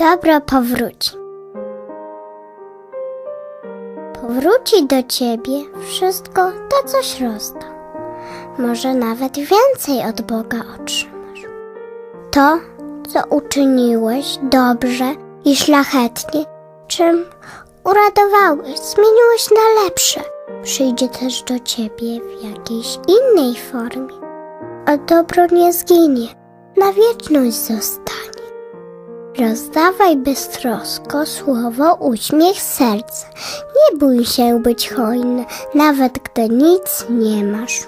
dobro powróci. Powróci do ciebie wszystko to, coś rozdał. Może nawet więcej od Boga otrzymasz. To, co uczyniłeś dobrze i szlachetnie, czym uradowałeś, zmieniłeś na lepsze, przyjdzie też do ciebie w jakiejś innej formie. A dobro nie zginie, na wieczność zostanie. Rozdawaj beztrosko słowo uśmiech serca. Nie bój się być hojny, nawet gdy nic nie masz.